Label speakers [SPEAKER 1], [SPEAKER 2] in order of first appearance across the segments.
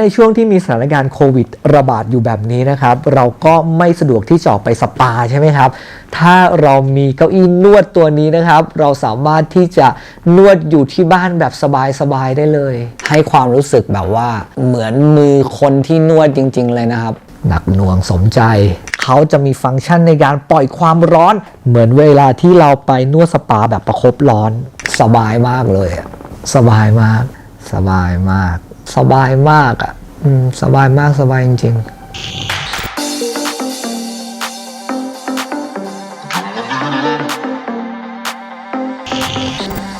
[SPEAKER 1] ในช่วงที่มีสถานการณ์โควิดระบาดอยู่แบบนี้นะครับ เราก็ไม่สะดวกที่จะออกไปสปาใช่ไหมครับ ถ้าเรามีเก้าอี้นวดตัวนี้นะครับ เราสามารถที่จะนวดอยู่ที่บ้านแบบสบายๆได้เลย
[SPEAKER 2] ให้ความรู้สึกแบบว่าเหมือนมือคนที่นวดจริง ๆ เลยนะครับ
[SPEAKER 1] หนักหน่วงสมใจ เขาจะมีฟังก์ชันในการปล่อยความร้อน เหมือนเวลาที่เราไปนวดสปาแบบประคบร้อน
[SPEAKER 2] สบายมากเลย
[SPEAKER 1] สบายมาก สบายมาก สบายมากอะอืมสบายมากสบายจริง ๆ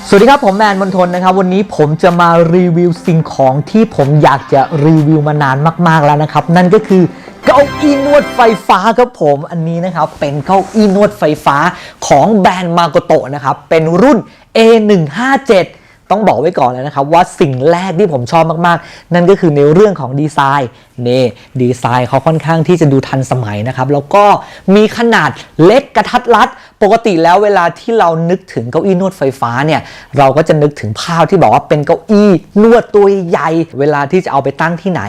[SPEAKER 1] สวัสดีครับ ผมแมนมนทนนะครับ วันนี้ผมจะมารีวิวสิ่งของที่ผมอยากจะรีวิวมานานมาก ๆแล้วนะครับ นั่นก็คือเก้าอี้นวดไฟฟ้าครับผมอันนี้นะครับ เป็นเก้าอี้นวดไฟฟ้าของแบรนด์มาโกโตะนะครับ เป็นรุ่น A157 ต้องบอกไว้ก่อนเลยนะครับว่าสิ่งแรกที่ผมชอบมากๆ นั่นก็คือในเรื่องของดีไซน์นี่ดีไซน์เขาค่อนข้างที่จะดูทันสมัยนะครับ แล้วก็มีขนาดเล็กกระทัดรัด ปกติแล้วเวลาที่เรานึกถึงเก้าอี้นวดไฟฟ้าเนี่ยเราก็จะนึกถึงภาพที่บอกว่าเป็นเก้าอี้นวดตัวใหญ่ เวลาที่จะเอาไปตั้งที่ไหน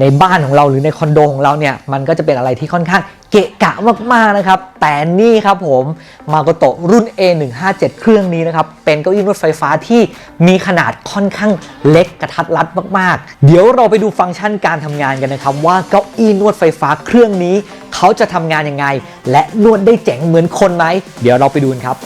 [SPEAKER 1] ในบ้านของเราหรือในคอนโดของเราเนี่ยมันก็จะเป็นอะไรที่ค่อนข้าง เกะกะมากๆนะครับ แต่นี่ครับผมมาโกโตะรุ่น A157 เครื่องนี้นะครับ เป็นเก้าอี้นวดไฟฟ้าที่มีขนาดค่อนข้างเล็กกระทัดรัดมากๆ เดี๋ยวเราไปดูฟังก์ชันการทำงานกันนะครับ ว่าเก้าอี้นวดไฟฟ้าเครื่องนี้ เขาจะทำงานยังไง และนวดได้เจ๋งเหมือนคนไหมเดี๋ยวเราไปดูกันครับ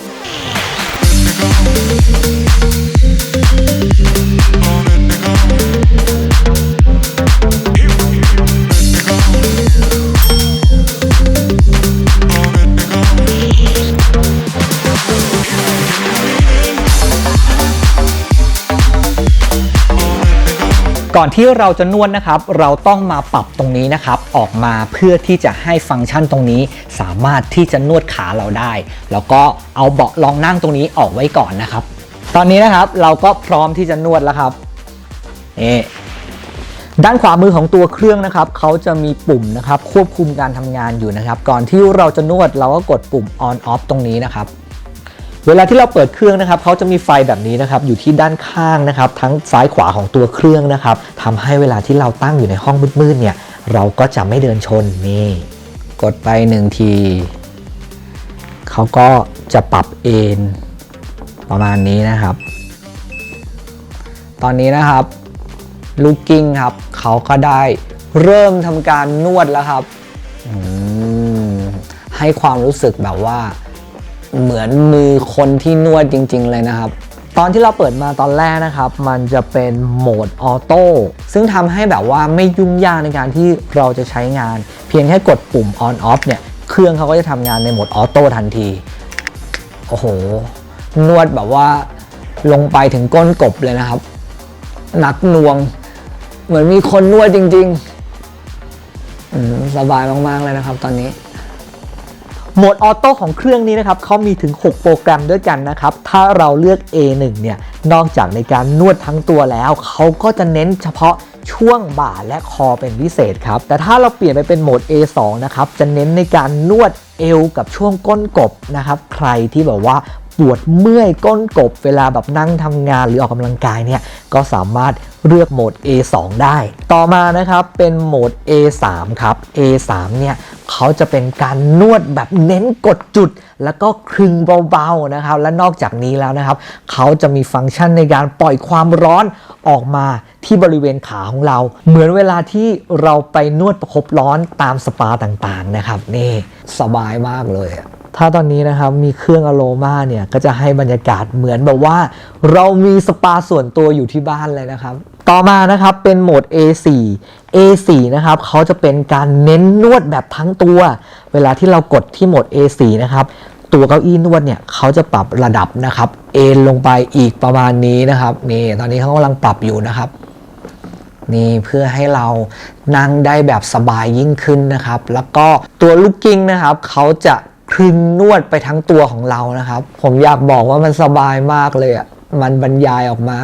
[SPEAKER 1] ก่อนที่เราจะนวดนะครับ เราต้องมาปรับตรงนี้นะครับ ออกมาเพื่อที่จะให้ฟังก์ชันตรงนี้ สามารถที่จะนวดขาเราได้ แล้วก็เอาเบาะรองนั่งตรงนี้ออกไว้ก่อนนะครับ ตอนนี้นะครับเราก็พร้อมที่จะนวดแล้วครับนี่ด้านขวามือของตัวเครื่องนะครับเขาจะมีปุ่มนะครับควบคุมการทำงานอยู่นะครับ ก่อนที่เราจะนวดเราก็กดปุ่ม on off ตรงนี้นะครับ เวลาที่เราเปิดเครื่องนะครับเขาจะมีไฟแบบนี้นะครับอยู่ที่ด้านข้างนะครับทั้งซ้ายขวาของตัวเครื่องนะครับทำให้เวลาที่เราตั้งอยู่ในห้องมืดๆเนี่ยเราก็จะไม่เดินชนนี่
[SPEAKER 2] กดไปหนึ่งที
[SPEAKER 1] เขาก็จะปรับเอนประมาณนี้นะครับ
[SPEAKER 2] ตอนนี้นะครับลูกกิ้งครับเขาก็ได้เริ่มทำการนวดแล้วครับให้ความรู้สึกแบบว่า เหมือนมือคนที่นวดจริง ๆ เลยนะครับ
[SPEAKER 1] ตอนที่เราเปิดมาตอนแรกนะครับ มันจะเป็นโหมดออโต้
[SPEAKER 2] ซึ่งทำให้แบบว่าไม่ยุ่งยากในการที่
[SPEAKER 1] เราจะใช้งาน เพียงแค่กดปุ่ม on off เนี่ยเครื่องเขาก็จะทำงานในโหมดออโต้ทันที
[SPEAKER 2] โอ้โห นวดแบบว่าลงไปถึงก้นกบเลยนะครับ หนักหน่วง เหมือนมีคนนวดจริง ๆ สบายมาก ๆ เลยนะครับตอนนี้
[SPEAKER 1] โหมดออโต้ของเครื่องนี้นะครับเขามีถึง 6 โปรแกรมด้วยกันนะครับ ถ้าเราเลือก A1 เนี่ย นอกจากในการนวดทั้งตัวแล้ว เขาก็จะเน้นเฉพาะช่วงบ่าและคอเป็นพิเศษครับ แต่ถ้าเราเปลี่ยนไปเป็นโหมด A2 นะครับ จะเน้นในการนวดเอวกับช่วงก้นกบนะครับ ใครที่แบบว่า ปวดเมื่อยก้นกบเวลาแบบนั่งทำงานหรือออกกำลังกายเนี่ยก็สามารถเลือกโหมด A2 ได้ ต่อมานะครับเป็นโหมด A3 ครับ A3 เนี่ยเขาจะเป็นการนวดแบบเน้นกดจุด แล้วก็คลึงเบาๆนะครับ และนอกจากนี้แล้วนะครับ เขาจะมีฟังก์ชันในการปล่อยความร้อนออกมาที่บริเวณขาของเรา เหมือนเวลาที่เราไปนวดประคบร้อนตามสปาต่างๆนะครับ นี่
[SPEAKER 2] สบายมากเลย
[SPEAKER 1] ถ้าตอนนี้นะครับมีเครื่องอโรมาเนี่ยก็จะให้บรรยากาศเหมือนแบบว่า เรามีสปาส่วนตัวอยู่ที่บ้านเลยนะครับ ต่อมานะครับเป็นโหมด A4 A4 นะครับเขาจะเป็นการเน้นนวดแบบทั้งตัว เวลาที่เรากดที่โหมด A4 นะครับตัวเก้าอี้นวดเนี่ยเขาจะปรับระดับนะครับ เอนลงไปอีกประมาณนี้นะครับนี่ตอนนี้เขากำลังปรับอยู่นะครับ
[SPEAKER 2] นี่เพื่อให้เรานั่งได้แบบสบายยิ่งขึ้นนะครับ แล้วก็ตัวลูกกิ้งนะครับเขาจะ คลึงนวดไปทั้งตัวของเรานะครับ ผมอยากบอกว่ามันสบายมากเลยอะมันบรรยายออกมา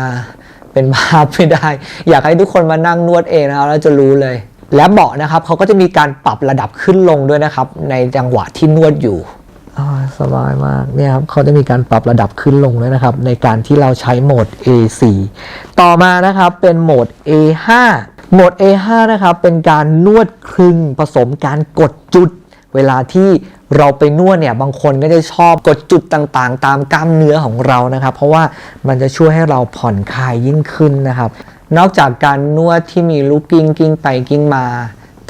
[SPEAKER 2] เป็นภาพไม่ได้ อยากให้ทุกคนมานั่งนวดเองนะครับแล้วจะรู้เลย และเบาะนะครับเขาก็จะมีการปรับระดับขึ้นลงด้วยนะครับ ในจังหวะที่นวดอยู่
[SPEAKER 1] สบายมากเนี่ยครับเขาจะมีการปรับระดับขึ้นลงด้วยนะครับ ในการที่เราใช้โหมด A4 ต่อมานะครับเป็นโหมด A5 โหมด A5 นะครับเป็นการนวดครึงผสมการกดจุด เวลาที่ เราไปนวดเนี่ยบางคนก็จะชอบกดจุดต่างๆ ตามกล้ามเนื้อของเรานะครับ เพราะว่ามันจะช่วยให้เราผ่อนคลายยิ่งขึ้นนะครับ นอกจากการนวดที่มีลูกกิ้งกิ้งไปกิ้งมา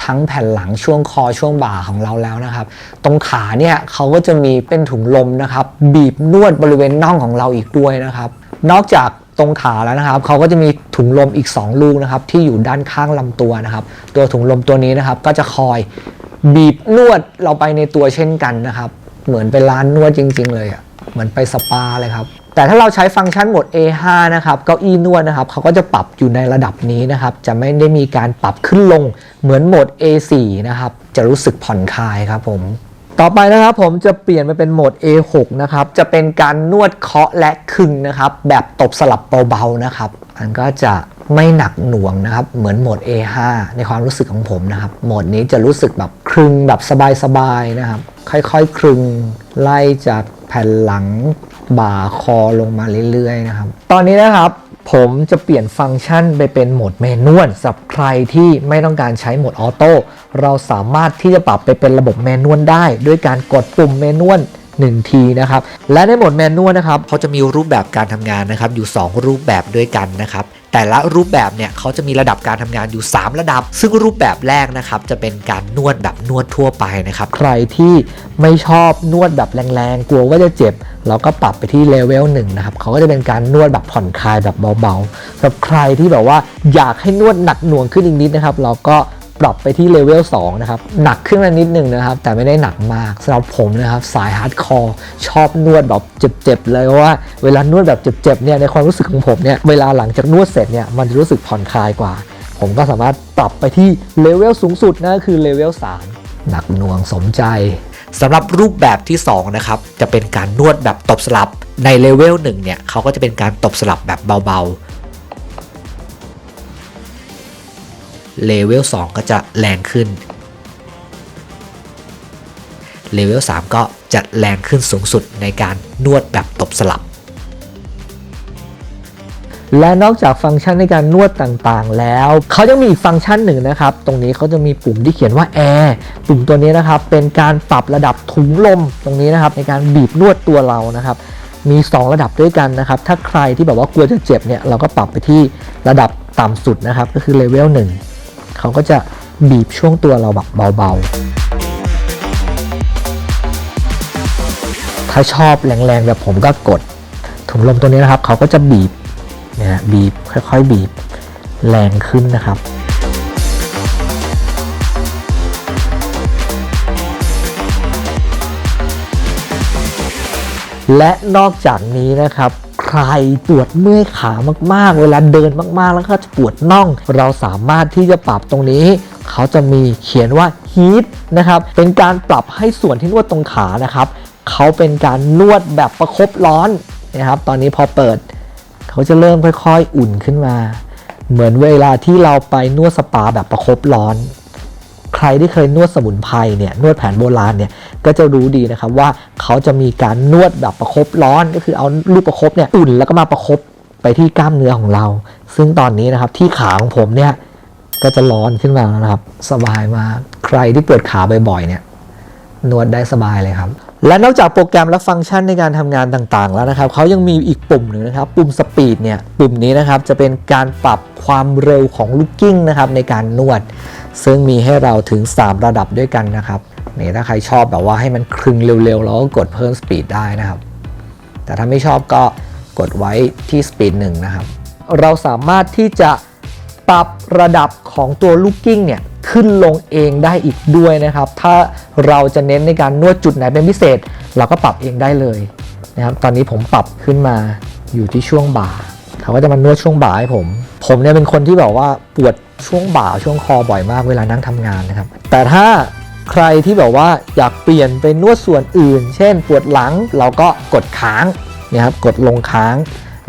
[SPEAKER 1] ทั้งแผ่นหลังช่วงคอช่วงบ่าของเราแล้วนะครับ ตรงขาเนี่ยเขาก็จะมีเป็นถุงลมนะครับ บีบนวดบริเวณน่องของเราอีกด้วยนะครับ นอกจากตรงขาแล้วนะครับเขาก็จะมีถุงลมอีก 2 ลูกนะครับที่อยู่ด้านข้างลำตัวนะครับ ตัวถุงลมตัวนี้นะครับก็จะคอย บีบนวดเราไปในตัวเช่นกันนะครับ เหมือนเป็นร้านนวดจริง ๆ เลยอะ่ะเหมือนไปสปาเลยครับ แต่ถ้าเราใช้ฟังก์ชันโหมด A5 นะครับเก้าอี้นวดนะครับเขาก็จะปรับอยู่ในระดับนี้นะครับ จะไม่ได้มีการปรับขึ้นลงเหมือนโหมด A4 นะครับ จะรู้สึกผ่อนคลายครับผม ต่อไปนะครับผมจะเปลี่ยนมาเป็นโหมด A6 นะครับ จะเป็นการนวดเคาะและคึงนะครับ แบบตบสลับเบาๆนะครับ มันก็จะไม่หนักหน่วงนะครับ เหมือนโหมด A5 ในความรู้สึกของผมนะครับ โหมดนี้จะรู้สึกแบบครึงแบบสบายๆนะครับ ค่อยๆ ครึงไล่จากแผ่นหลังบ่าคอลงมาเรื่อยๆนะครับ ตอนนี้นะครับ ผมจะเปลี่ยนฟังก์ชันไปเป็นโหมดเมนวลสำหรับใครที่ไม่ต้องการใช้โหมดออโต้เราสามารถที่จะปรับไปเป็นระบบเมนวลได้ ด้วยการกดปุ่มเมนวล1ทีนะครับ และในโหมดแมนนวลนะครับ
[SPEAKER 3] เขาจะมีรูปแบบการทำงานนะครับ อยู่ 2 รูปแบบด้วยกันนะครับ แต่ละรูปแบบเนี่ยเขาจะมีระดับการทำงานอยู่ 3 ระดับ ซึ่งรูปแบบแรกนะครับจะเป็นการนวดแบบนวดทั่วไปนะครับ
[SPEAKER 1] ใครที่ไม่ชอบนวดแบบแรงๆกลัวว่าจะเจ็บเราก็ปรับไปที่เลเวลหนึ่งนะครับเขาก็จะเป็นการนวดแบบผ่อนคลายแบบเบาๆสำหรับใครที่แบบว่าอยากให้นวดหนักหน่วงขึ้นอีกนิดนะครับ เราก็ ปรับไปที่เลเวล2นะครับ หนักขึ้นมานิดหนึ่งนะครับ แต่ไม่ได้หนักมากสำหรับผมนะครับ สายฮาร์ดคอร์ชอบนวดแบบเจ็บๆเลยเพราะว่าเวลานวดแบบเจ็บๆเนี่ยในความรู้สึกของผมเนี่ยเวลาหลังจากนวดเสร็จเนี่ยมันจะรู้สึกผ่อนคลายกว่า ผมก็สามารถปรับไปที่เลเวลสูงสุดนะคือเลเวล3หนักหน่วงสมใจ
[SPEAKER 3] สำหรับรูปแบบที่2นะครับจะเป็นการนวดแบบตบสลับในเลเวล1เนี่ยเขาก็จะเป็นการตบสลับแบบเบาๆ เลเวล2ก็จะแรงขึ้น เลเวล3ก็จะแรงขึ้นสูงสุดในการนวดแบบตบสลับ
[SPEAKER 1] และนอกจากฟังก์ชันในการนวดต่างๆ แล้ว เขายังมีอีกฟังก์ชันหนึ่งนะครับ ตรงนี้เขาจะมีปุ่มที่เขียนว่า Air ปุ่มตัวนี้นะครับ เป็นการปรับระดับถุงลมตรงนี้นะครับ ในการบีบนวดตัวเรานะครับมี 2 ระดับด้วยกันนะครับ ถ้าใครที่แบบว่ากลัวจะเจ็บเนี่ย เราก็ปรับไปที่ระดับต่ำสุดนะครับ ก็คือเลเวล1 เขาก็จะบีบช่วงตัวเราแบบเบาๆ ถ้าชอบแรงๆแบบผมก็กดถุงลมตัวนี้นะครับ เขาก็จะบีบเนี่ยฮะบีบค่อยๆ บีบแรงขึ้นนะครับและนอกจากนี้นะครับ ใครปวดเมื่อยขามากๆ เวลาเดินมากๆ แล้วก็จะปวดน่อง เราสามารถที่จะปรับตรงนี้ เขาจะมีเขียนว่า heat นะครับ เป็นการปรับให้ส่วนที่นวดตรงขานะครับ เขาเป็นการนวดแบบประคบร้อนนะครับ ตอนนี้พอเปิด เขาจะเริ่มค่อยๆ อุ่นขึ้นมา เหมือนเวลาที่เราไปนวดสปาแบบประคบร้อน ใครที่เคยนวดสมุนไพรเนี่ยนวดแผนโบราณเนี่ยก็จะรู้ดีนะครับว่าเขาจะมีการนวดแบบประคบร้อนก็คือเอาลูกประคบเนี่ยอุ่นแล้วก็มาประคบไปที่กล้ามเนื้อของเรา ซึ่งตอนนี้นะครับที่ขาของผมเนี่ยก็จะร้อนขึ้นมาแล้วนะครับ สบายมากใครที่ปวดขาบ่อยๆเนี่ยนวดได้สบายเลยครับ และนอกจากโปรแกรมและฟังก์ชันในการทำงานต่างๆ แล้วนะครับเขายังมีอีกปุ่มหนึ่งนะครับ ปุ่มสปีดเนี่ยปุ่มนี้นะครับจะเป็นการปรับความเร็วของลูกกิ้งนะครับในการนวด ซึ่งมีให้เราถึง 3 ระดับด้วยกันนะครับนี่ถ้าใครชอบแบบว่าให้มันคลึงเร็วๆเราก็กดเพิ่มสปีดได้นะครับ แต่ถ้าไม่ชอบก็กดไว้ที่สปีดหนึ่งนะครับ เราสามารถที่จะ ปรับระดับของตัวลูกกิ้งเนี่ยขึ้นลงเองได้อีกด้วยนะครับ ถ้าเราจะเน้นในการนวดจุดไหนเป็นพิเศษ เราก็ปรับเองได้เลยนะครับ ตอนนี้ผมปรับขึ้นมาอยู่ที่ช่วงบ่าเขาก็จะมานวดช่วงบ่าให้ผม ผมเนี่ยเป็นคนที่แบบว่าปวดช่วงบ่าช่วงคอบ่อยมากเวลานั่งทำงานนะครับ แต่ถ้าใครที่แบบว่าอยากเปลี่ยนเป็นนวดส่วนอื่น เช่น ปวดหลังเราก็กดค้างนี่ยครับ กดลงค้าง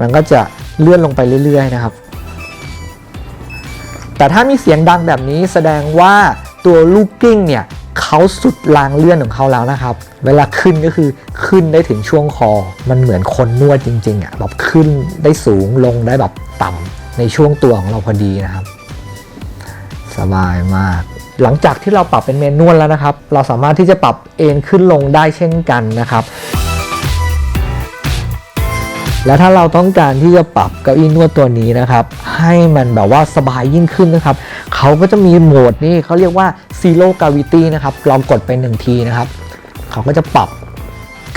[SPEAKER 1] มันก็จะเลื่อนลงไปเรื่อย ๆ นะครับ แต่ถ้ามีเสียงดังแบบนี้แสดงว่าตัวลูกกิ้งเนี่ยเขาสุดรางเลื่อนของเขาแล้วนะครับ เวลาขึ้นก็คือขึ้นได้ถึงช่วงคอ มันเหมือนคนนวดจริงๆอะแบบขึ้นได้สูงลงได้แบบต่ำในช่วงตัวของเราพอดีนะครับ สบายมาก หลังจากที่เราปรับเป็นเมนนวลแล้วนะครับ เราสามารถที่จะปรับเอนขึ้นลงได้เช่นกันนะครับ และถ้าเราต้องการที่จะปรับเก้าอี้นวดตัวนี้นะครับ ให้มันแบบว่าสบายยิ่งขึ้นนะครับเขาก็จะมีโหมดนี่เขาเรียกว่า Zero Gravity นะครับลองกดไปหนึ่งทีนะครับเขาก็จะปรับ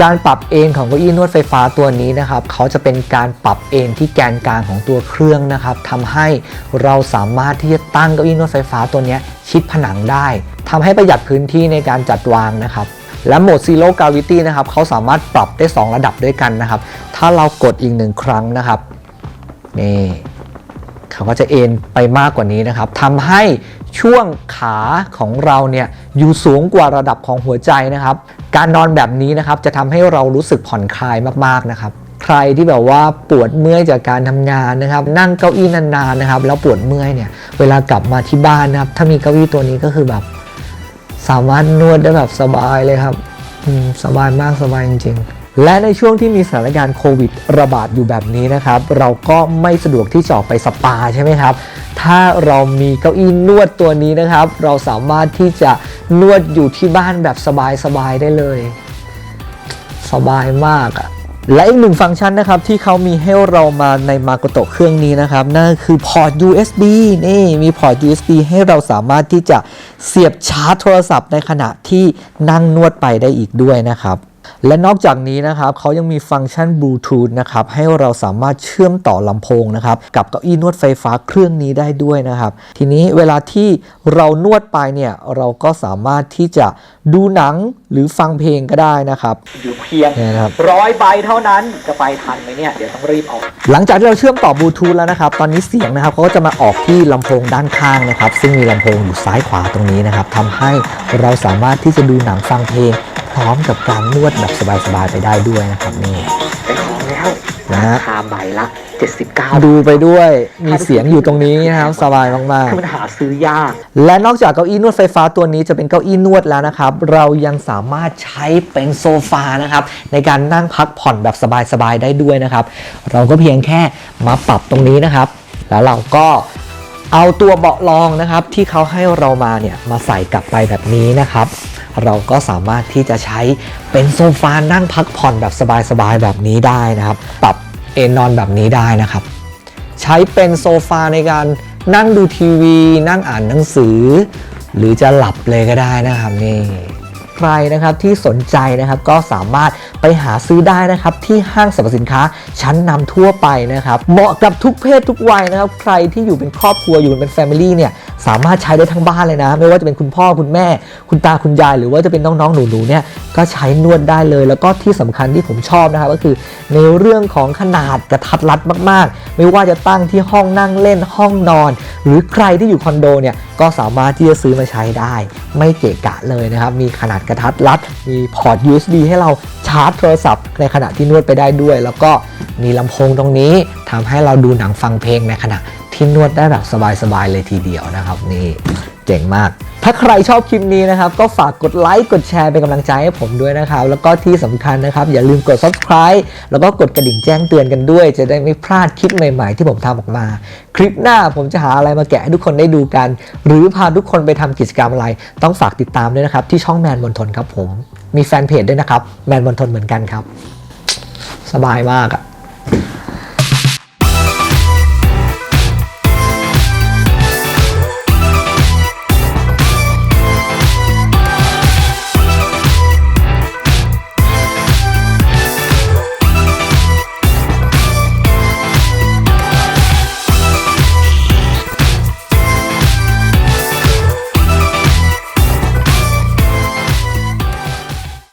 [SPEAKER 1] การปรับเอนของเก้าอี้นวดไฟฟ้าตัวนี้นะครับเขาจะเป็นการปรับเอนที่แกนกลางของตัวเครื่องนะครับทำให้เราสามารถที่จะตั้งเก้าอี้นวดไฟฟ้าตัวนี้ชิดผนังได้ทำให้ประหยัดพื้นที่ในการจัดวางนะครับ และโหมด Zero Gravity นะครับเขาสามารถปรับได้ 2 ระดับด้วยกันนะครับ ถ้าเรากดอีกหนึ่งครั้งนะครับนี่เขาก็จะเอ็นไปมากกว่านี้นะครับทำให้ช่วงขาของเราเนี่ยอยู่สูงกว่าระดับของหัวใจนะครับ การนอนแบบนี้นะครับจะทำให้เรารู้สึกผ่อนคลายมากๆนะครับใครที่แบบว่าปวดเมื่อยจากการทำงานนะครับ นั่งเก้าอี้นานๆนะครับ แล้วปวดเมื่อยเนี่ย เวลากลับมาที่บ้านนะครับ ถ้ามีเก้าอี้ตัวนี้ก็คือแบบ สามารถนวดได้แบบสบายเลยครับสบายมากสบายจริง ๆและในช่วงที่มีสถานการณ์โควิดระบาดอยู่แบบนี้นะครับ เราก็ไม่สะดวกที่จะออกไปสปาใช่ไหมครับ ถ้าเรามีเก้าอี้นวดตัวนี้นะครับ เราสามารถที่จะนวดอยู่ที่บ้านแบบสบายๆได้เลย สบายมากอะ และอีกหนึ่งฟังก์ชันนะครับที่เขามีให้เรามาในมาโกโตเครื่องนี้นะครับนั่นคือพอร์ต USB นี่มีพอร์ต USB ให้เราสามารถที่จะเสียบชาร์จโทรศัพท์ในขณะที่นั่งนวดไปได้อีกด้วยนะครับ และนอกจากนี้นะครับเขายังมีฟังก์ชันบลูทูธนะครับให้เราสามารถเชื่อมต่อลำโพงนะครับกับเก้าอี้นวดไฟฟ้าเครื่องนี้ได้ด้วยนะครับ ทีนี้เวลาที่เรานวดไปเนี่ยเราก็สามารถที่จะดูหนังหรือฟังเพลงก็ได้นะครับ
[SPEAKER 3] อยู่เพียง
[SPEAKER 1] เนี่ยนะครับ
[SPEAKER 3] ร้อยใบเท่านั้นจะไปทันไหมเนี่ย เดี๋ยวต้องรีบออก
[SPEAKER 1] หลังจากที่เราเชื่อมต่อบลูทูธแล้วนะครับ ตอนนี้เสียงนะครับเขาก็จะมาออกที่ลำโพงด้านข้างนะครับ ซึ่งมีลำโพงอยู่ซ้ายขวาตรงนี้นะครับทำให้เราสามารถที่จะดูหนังฟังเพลงพ ร้อมกับการนวดแบบสบายๆไปได้ด้วยนะครับนี่
[SPEAKER 3] ไปของแล้ว
[SPEAKER 1] นะฮะ
[SPEAKER 3] ราคาใบละ 79
[SPEAKER 1] ดูไปด้วย มีเสียงอยู่ตรงนี้นะครับสบายมาก
[SPEAKER 3] คือมันหาซื้อยาก
[SPEAKER 1] ๆ และนอกจากเก้าอี้นวดไฟฟ้าตัวนี้จะเป็นเก้าอี้นวดแล้วนะครับ เรายังสามารถใช้เป็นโซฟานะครับ ในการนั่งพักผ่อนแบบสบายๆได้ด้วยนะครับ เราก็เพียงแค่มาปรับตรงนี้นะครับ แล้วเราก็เอาตัวเบาะรองนะครับ ที่เขาให้เรามาเนี่ยมาใส่กลับไปแบบนี้นะครับ เราก็สามารถที่จะใช้เป็นโซฟานั่งพักผ่อนแบบสบายๆแบบนี้ได้นะครับ ปรับเอนนอนแบบนี้ได้นะครับ ใช้เป็นโซฟาในการนั่งดูทีวี นั่งอ่านหนังสือ หรือจะหลับเลยก็ได้นะครับนี่ ใครนะครับที่สนใจนะครับก็สามารถไปหาซื้อได้นะครับที่ห้างสรรพสินค้าชั้นนำทั่วไปนะครับเหมาะกับทุกเพศทุกวัยนะครับใครที่อยู่เป็นครอบครัวอยู่เป็นแฟมิลี่เนี่ยสามารถใช้ได้ทั้งบ้านเลยนะ ไม่ว่าจะเป็นคุณพ่อคุณแม่ คุณตาคุณยาย หรือว่าจะเป็นน้องๆหนูๆเนี่ยก็ใช้นวดได้เลย แล้วก็ที่สำคัญที่ผมชอบนะครับก็คือในเรื่องของขนาดกระทัดรัดมากๆ ไม่ว่าจะตั้งที่ห้องนั่งเล่นห้องนอน หรือใครที่อยู่คอนโดเนี่ยก็สามารถที่จะซื้อมาใช้ได้ ไม่เกะกะเลยนะครับมีขนาดกระทัดรัด มีพอร์ต USB ให้เราชาร์จโทรศัพท์ ในขณะที่นวดไปได้ด้วย แล้วก็มีลำโพงตรงนี้ทำให้เราดูหนังฟังเพลงในขณะ ที่นวดได้แบบสบายๆเลยทีเดียวนะครับ นี่เจ๋งมาก ถ้าใครชอบคลิปนี้นะครับ ก็ฝากกดไลค์กดแชร์เป็นกำลังใจให้ผมด้วยนะครับ แล้วก็ที่สำคัญนะครับ อย่าลืมกด subscribe แล้วก็กดกระดิ่งแจ้งเตือนกันด้วย จะได้ไม่พลาดคลิปใหม่ๆ ที่ผมทำออกมา คลิปหน้าผมจะหาอะไรมาแกะให้ทุกคนได้ดูกัน หรือพาทุกคนไปทำกิจกรรมอะไร ต้องฝากติดตามด้วยนะครับที่ช่องแมนมนทนครับผมมีแฟนเพจด้วยนะครับแมนมนทนเหมือนกันครับ สบายมากอะ